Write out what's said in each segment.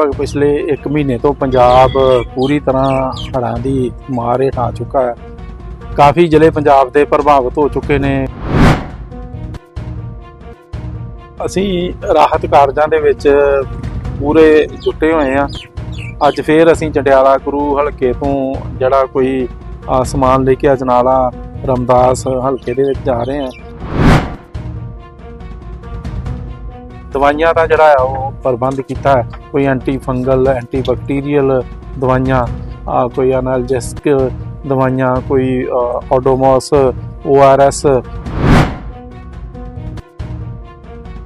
ਲਗਭਗ ਪਿਛਲੇ 1 ਮਹੀਨੇ ਤੋਂ ਪੰਜਾਬ ਪੂਰੀ ਤਰ੍ਹਾਂ ਹੜ੍ਹਾਂ ਦੀ ਮਾਰ ਹੇਠ ਆ ਚੁੱਕਾ ਹੈ। ਕਾਫੀ ਜ਼ਿਲ੍ਹੇ ਪੰਜਾਬ ਦੇ ਪ੍ਰਭਾਵਿਤ ਹੋ ਚੁੱਕੇ ਨੇ। ਅਸੀਂ ਰਾਹਤ ਕਾਰਜਾਂ ਦੇ ਵਿੱਚ ਪੂਰੇ ਜੁਟੇ ਹੋਏ ਆ ਅੱਜ ਫੇਰ ਅਸੀਂ ਜੰਡਿਆਲਾ ਗੁਰੂ ਹਲਕੇ ਤੋਂ ਜਿਹੜਾ ਕੋਈ ਅ, ਸਮਾਨ ਲੈ ਕੇ ਅਜਨਾਲਾ ਰਮਦਾਸ ਹਲਕੇ ਦੇ ਵਿੱਚ ਜਾ ਰਹੇ ਆ ਦਵਾਈਆਂ ਦਾ ਜਿਹੜਾ ਆ ਉਹ ਪ੍ਰਬੰਧ ਕੀਤਾ ਹੈ। ਕੋਈ ਐਂਟੀ ਫੰਗਲ ਐਂਟੀ ਬੈਕਟੀਰੀਅਲ ਦਵਾਈਆਂ ਕੋਈ ਐਨਾਲਜੈਸਿਕ ਦਵਾਈਆਂ ਕੋਈ ਓਡੋਮੋਸ ਓਆਰਐਸ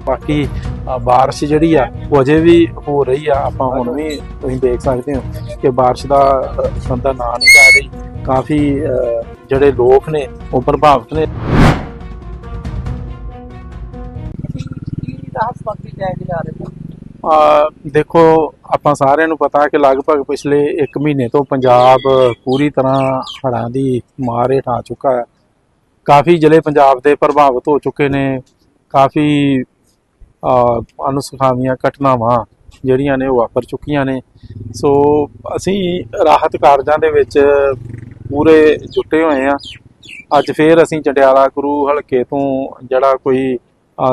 ਬਾਕੀ ਅ, ਬਾਰਿਸ਼ ਜਿਹੜੀ ਆ ਉਹ ਅਜੇ ਵੀ ਹੋ ਰਹੀ ਆ। ਆਪਾਂ ਹੁਣ ਵੀ ਤੁਸੀਂ ਦੇਖ ਸਕਦੇ ਹੋ ਕਿ ਬਾਰਿਸ਼ ਦਾ ਅ, ਸੰਦਾ ਨਾਂ ਨਹੀਂ ਆ ਰਹੀ। ਕਾਫੀ ਜਿਹੜੇ ਲੋਕ ਨੇ ਉਹ ਪ੍ਰਭਾਵਿਤ ਨੇ। ਰਾਹਤ ਸਮੱਗਰੀ ਲੈ ਕੇ ਜਾ ਰਹੇ ਹੋ? ਆ, ਦੇਖੋ, ਆਪਾਂ ਸਾਰਿਆਂ ਨੂੰ ਪਤਾ ਕਿ ਲਗਭਗ ਪਿਛਲੇ 1 ਮਹੀਨੇ ਤੋਂ ਪੰਜਾਬ ਪੂਰੀ ਤਰ੍ਹਾਂ ਹੜ੍ਹਾਂ ਦੀ ਮਾਰ ਹੇਠ ਆ ਚੁੱਕਾ ਹੈ। ਕਾਫੀ ਜ਼ਿਲ੍ਹੇ ਪੰਜਾਬ ਦੇ ਪ੍ਰਭਾਵਿਤ ਹੋ ਚੁੱਕੇ ਨੇ। ਕਾਫੀ, ਆ, ਅਨੁਸਖਾਵੀਆਂ ਘਟਨਾਵਾਂ ਜਿਹੜੀਆਂ ਨੇ ਉਹ ਵਾਪਰ ਚੁੱਕੀਆਂ ਨੇ। ਸੋ, ਅਸੀਂ ਰਾਹਤ ਕਾਰਜਾਂ ਦੇ ਵਿੱਚ ਪੂਰੇ ਜੁਟੇ ਹੋਏ ਆ ਅੱਜ ਫੇਰ ਅਸੀਂ ਜੰਡਿਆਲਾ ਗੁਰੂ ਹਲਕੇ ਤੋਂ ਜਿਹੜਾ ਕੋਈ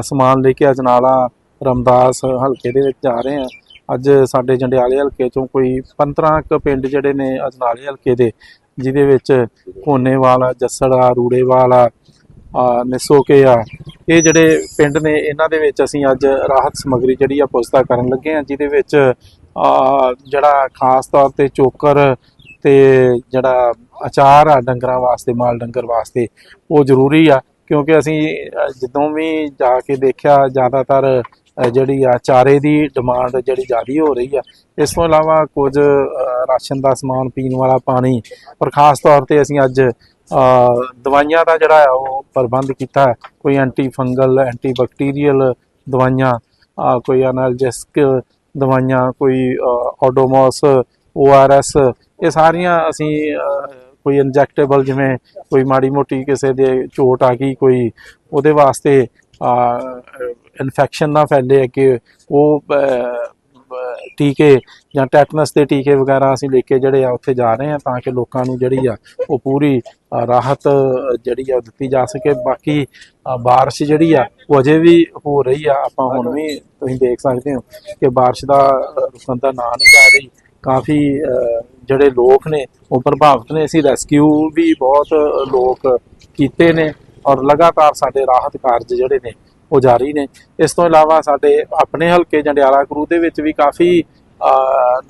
ਸਮਾਨ ਲੈ ਕੇ ਅਜਨਾਲਾ ਰਮਦਾਸ ਹਲਕੇ ਦੇ ਵਿੱਚ ਜਾ ਰਹੇ ਹਾਂ ਅੱਜ ਸਾਡੇ ਜੰਡਿਆਲੇ ਹਲਕੇ ਚੋਂ ਕੋਈ 15 ਕੁ ਪਿੰਡ ਜਿਹੜੇ ਨੇ ਅਜਨਾਲੇ ਹਲਕੇ ਦੇ, ਜਿਹਦੇ ਵਿੱਚ ਕੋਨੇਵਾਲ ਆ, ਜੱਸੜ ਆ, ਰੂੜੇਵਾਲ ਆ ਨਿਸੋਕੇ ਆ। ਇਹ ਜਿਹੜੇ ਪਿੰਡ ਨੇ, ਇਹਨਾਂ ਦੇ ਵਿੱਚ ਅਸੀਂ ਅੱਜ ਰਾਹਤ ਸਮੱਗਰੀ ਜਿਹੜੀ ਆ ਪੁਸਤਾ ਕਰਨ ਲੱਗੇ ਆ, ਜਿਹਦੇ ਵਿੱਚ ਜਿਹੜਾ ਖਾਸ ਤੌਰ ਤੇ ਚੋਕਰ ਤੇ ਜਿਹੜਾ ਅਚਾਰ ਆ, ਡੰਗਰਾਂ ਵਾਸਤੇ, ਮਾਲ ਡੰਗਰ ਵਾਸਤੇ, ਉਹ ਜ਼ਰੂਰੀ ਆ। ਕਿਉਂਕਿ ਅਸੀਂ ਜਦੋਂ ਵੀ ਜਾ ਕੇ ਦੇਖਿਆ ਜ਼ਿਆਦਾਤਰ ਜਿਹੜੀ ਆ ਚਾਰੇ ਦੀ ਡਿਮਾਂਡ ਜਿਹੜੀ ਜ਼ਿਆਦੀ ਹੋ ਰਹੀ ਆ, ਇਸ ਤੋਂ ਇਲਾਵਾ ਕੁਝ ਰਾਸ਼ਨ ਦਾ ਸਮਾਨ ਪੀਣ ਵਾਲਾ ਪਾਣੀ ਪਰ ਖਾਸ ਤੌਰ ਤੇ ਅਸੀਂ ਅੱਜ ਦਵਾਈਆਂ ਦਾ ਜਿਹੜਾ ਆ ਉਹ ਪ੍ਰਬੰਧ ਕੀਤਾ ਕੋਈ ਐਂਟੀ ਫੰਗਲ ਐਂਟੀ ਬੈਕਟੀਰੀਅਲ ਦਵਾਈਆਂ, ਕੋਈ ਐਨਾਲਜੈਸਿਕ ਦਵਾਈਆਂ ਕੋਈ ਓਡੋਮੋਸ ਓਆਰਐਸ ਇਹ ਸਾਰੀਆਂ ਅਸੀਂ ਕੋਈ ਇੰਜੈਕਟੇਬਲ ਜਿਵੇਂ ਕੋਈ ਮਾੜੀ ਮੋਟੀ ਕਿਸੇ ਦੇ ਚੋਟ ਆ ਗਈ ਕੋਈ ਉਹਦੇ ਵਾਸਤੇ ਇਨਫੈਕਸ਼ਨ ਨਾ ਫੈਲੇ ਕਿ ਉਹ ਟੀਕੇ ਜਾਂ ਟੈਟਨਸ ਦੇ ਟੀਕੇ ਵਗੈਰਾ ਅਸੀਂ ਲੈ ਕੇ ਜਿਹੜੇ ਆ ਉੱਥੇ ਜਾ ਰਹੇ ਹਾਂ ਤਾਂ ਕਿ ਲੋਕਾਂ ਨੂੰ ਜਿਹੜੀ ਆ ਉਹ ਪੂਰੀ ਰਾਹਤ ਜਿਹੜੀ ਆ ਉਹ ਦਿੱਤੀ ਜਾ ਸਕੇ। ਬਾਕੀ ਅ, ਬਾਰਿਸ਼ ਜਿਹੜੀ ਆ ਉਹ ਅਜੇ ਵੀ ਹੋ ਰਹੀ ਆ। ਆਪਾਂ ਹੁਣ ਵੀ ਤੁਸੀਂ ਦੇਖ ਸਕਦੇ ਹੋ ਕਿ ਬਾਰਿਸ਼ ਦਾ ਰੁਕਣ ਦਾ ਨਾਂ ਨਹੀਂ ਲੈ ਰਹੀ। ਕਾਫੀ ਜਿਹੜੇ ਲੋਕ ਨੇ ਉਹ ਪ੍ਰਭਾਵਿਤ ਨੇ। ਅਸੀਂ ਰੈਸਕਿਊ ਵੀ ਬਹੁਤ ਲੋਕ ਕੀਤੇ ਨੇ ਔਰ ਲਗਾਤਾਰ ਸਾਡੇ ਰਾਹਤ ਕਾਰਜ ਜਿਹੜੇ ਨੇ ਉਹ ਜਾਰੀ ਨੇ। ਇਸ ਤੋਂ ਇਲਾਵਾ ਸਾਡੇ ਆਪਣੇ ਹਲਕੇ ਜੰਡਿਆਲਾ ਗੁਰੂ ਦੇ ਵਿੱਚ ਵੀ ਕਾਫੀ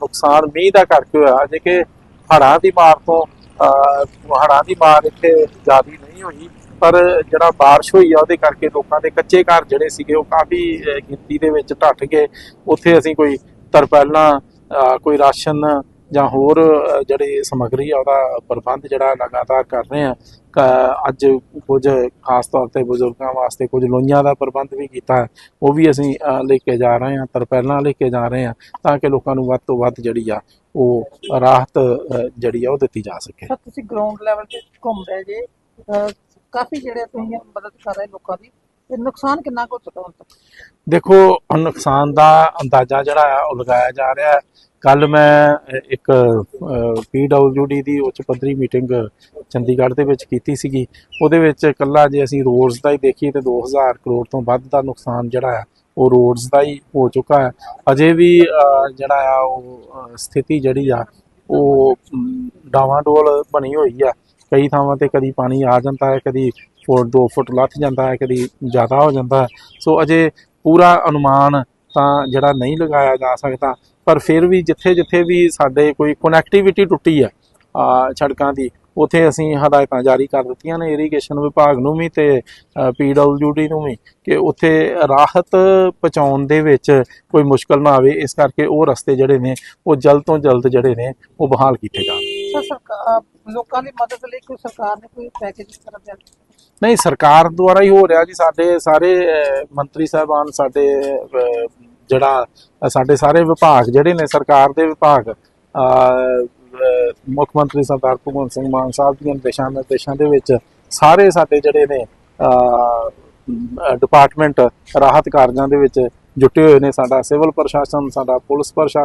ਨੁਕਸਾਨ ਮੀਂਹ ਦਾ ਕਰਕੇ ਹੋਇਆ। ਜੇ ਕਿ ਹੜ੍ਹਾਂ ਦੀ ਮਾਰ ਤੋਂ ਅ, ਹੜ੍ਹਾਂ ਦੀ ਮਾਰ ਇੱਥੇ ਜ਼ਿਆਦੀ ਨਹੀਂ ਹੋਈ ਪਰ ਜਿਹੜਾ ਬਾਰਿਸ਼ ਹੋਈ ਆ ਉਹਦੇ ਕਰਕੇ ਲੋਕਾਂ ਦੇ ਕੱਚੇ ਘਰ ਜਿਹੜੇ ਸੀਗੇ ਉਹ ਕਾਫੀ ਗਿਣਤੀ ਦੇ ਵਿੱਚ ਢੱਟ ਗਏ। ਉੱਥੇ ਅਸੀਂ ਕੋਈ ਤਰਪਾਲਾਂ ਕੋਈ ਰਾਸ਼ਨ ਜਾਂ ਹੋਰ ਅ, ਜਿਹੜੀ ਸਮੱਗਰੀ ਆ ਉਹਦਾ ਪ੍ਰਬੰਧ ਜਿਹੜਾ ਲਗਾਤਾਰ ਕਰ ਰਹੇ ਆ। ਅੱਜ ਕੁਝ ਖਾਸ ਤੌਰ ਤੇ ਬਜ਼ੁਰਗਾਂ ਵਾਸਤੇ ਕੁਝ ਲੋਈਆਂ ਦਾ ਪ੍ਰਬੰਧ ਵੀ ਕੀਤਾ ਉਹ ਵੀ ਅਸੀਂ ਲੈ ਕੇ ਜਾ ਰਹੇ ਹਾਂ ਤਰਪੈਲਾਂ ਲੈ ਕੇ ਜਾ ਰਹੇ ਹਾਂ ਤਾਂ ਕਿ ਲੋਕਾਂ ਨੂੰ ਵੱਧ ਤੋਂ ਵੱਧ ਜਿਹੜੀ ਆ ਉਹ ਰਾਹਤ ਜਿਹੜੀ ਆ ਉਹ ਦਿੱਤੀ ਜਾ ਸਕੇ। ਤੁਸੀਂ ਗਰਾਊਂਡ ਲੈਵਲ ਤੇ ਘੁੰਮ ਰਹੇ ਜੇ ਕਾਫੀ ਜਿਹੜੇ ਤੁਸੀਂ ਮਦਦ ਕਰ ਰਹੇ ਲੋਕਾਂ ਦੀ ਤੇ ਨੁਕਸਾਨ ਕਿੰਨਾ ਕੁ ਹੋ ਚੁੱਕਾ ਹੁਣ ਤੱਕ? ਦੇਖੋ ਨੁਕਸਾਨ ਦਾ ਅੰਦਾਜ਼ਾ ਜਿਹੜਾ ਆ ਉਹ ਲਗਾਇਆ ਜਾ ਰਿਹਾ ਹੈ। ਕੱਲ ਮੈਂ ਅ, ਇੱਕ ਪੀਡਬਲਯੂਡੀ ਦੀ ਉੱਚ ਪੱਧਰੀ ਮੀਟਿੰਗ ਚੰਡੀਗੜ੍ਹ ਦੇ ਵਿੱਚ ਕੀਤੀ ਸੀਗੀ। ਉਹਦੇ ਵਿੱਚ ਇਕੱਲਾ ਜੇ ਅਸੀਂ ਰੋਡਸ ਦਾ ਹੀ ਦੇਖੀਏ ਤੇ 2000 ਕਰੋੜ ਤੋਂ ਵੱਧ ਦਾ ਨੁਕਸਾਨ ਜਿਹੜਾ ਆ ਉਹ ਰੋਡਸ ਦਾ ਹੀ ਹੋ ਚੁੱਕਾ ਹੈ। ਅਜੇ ਵੀ ਜਿਹੜਾ ਆ ਉਹ ਸਥਿਤੀ ਜਿਹੜੀ ਆ ਉਹ ਡਾਵਾਂ ਡੋਲ ਬਣੀ ਹੋਈ ਆ। ਕਈ ਥਾਵਾਂ ਤੇ ਕਦੀ ਪਾਣੀ ਆ ਜਾਂਦਾ ਹੈ, ਕਦੀ ਫੁੱਟ 2 ਫੁੱਟ ਲੱਥ ਜਾਂਦਾ ਹੈ, ਕਦੀ ਜ਼ਿਆਦਾ ਹੋ ਜਾਂਦਾ ਹੈ। ਸੋ ਅਜੇ ਪੂਰਾ ਅਨੁਮਾਨ ਤਾਂ ਜਿਹੜਾ ਨਹੀਂ ਲਗਾਇਆ ਜਾ ਸਕਦਾ, ਪਰ ਫਿਰ ਵੀ ਜਿੱਥੇ ਜਿੱਥੇ ਵੀ ਸਾਡੇ ਕੋਈ ਕਨੈਕਟੀਵਿਟੀ ਟੁੱਟੀ ਹੈ ਸੜਕਾਂ ਦੀ, ਉਥੇ ਅਸੀਂ ਹਦਾਇਤਾਂ ਜਾਰੀ ਕਰ ਦਿੱਤੀਆਂ ਨੇ ਇਰੀਗੇਸ਼ਨ ਵਿਭਾਗ ਨੂੰ ਵੀ ਤੇ ਪੀਡਬਲਯੂਡੀ ਨੂੰ ਵੀ ਕਿ ਉਥੇ ਰਾਹਤ ਪਹੁੰਚਾਉਣ ਦੇ ਵਿੱਚ ਕੋਈ ਮੁਸ਼ਕਲ ਨਾ ਆਵੇ। ਇਸ ਕਰਕੇ ਉਹ ਰਸਤੇ ਜਿਹੜੇ ਨੇ, ਉਹ ਜਲਦ ਤੋਂ ਜਲਦ ਜਿਹੜੇ ਨੇ, ਉਹ ਬਹਾਲ ਕੀਤੇ ਜਾਣ। ਸਰ ਸਰਕਾਰ, ਲੋਕਾਂ ਦੀ ਮਦਦ ਲਈ ਕੋਈ ਸਰਕਾਰ ਨੇ ਕੋਈ ਪੈਕੇਜ ਇਸ ਤਰ੍ਹਾਂ ਨਹੀਂ, ਸਰਕਾਰ ਦੁਆਰਾ ਹੀ ਹੋ ਰਿਹਾ ਜੀ, ਸਾਡੇ ਸਾਰੇ ਮੰਤਰੀ ਸਾਹਿਬਾਨ, ਸਾਡੇ ਜਿਹੜਾ, ਸਾਡੇ ਸਾਰੇ ਵਿਭਾਗ ਜਿਹੜੇ ਨੇ, ਸਰਕਾਰ ਦੇ ਵਿਭਾਗ ਮੁੱਖ ਮੰਤਰੀ ਸਰਦਾਰ ਭਗਵੰਤ ਸਿੰਘ ਮਾਨ ਸਾਹਿਬ ਦੀਆਂ ਦਿਸ਼ਾ ਨਿਰਦੇਸ਼ਾਂ ਦੇ ਵਿੱਚ ਸਾਰੇ ਸਾਡੇ ਜਿਹੜੇ ਨੇ ਡਿਪਾਰਟਮੈਂਟ ਰਾਹਤ ਕਾਰਜਾਂ ਦੇ ਵਿੱਚ ਜੁਟੇ ਹੋਏ ਨੇ, ਸਾਡਾ ਸਿਵਲ ਪ੍ਰਸ਼ਾਸਨ, ਸਾਡਾ ਪੁਲਿਸ ਪ੍ਰਸ਼ਾਸਨ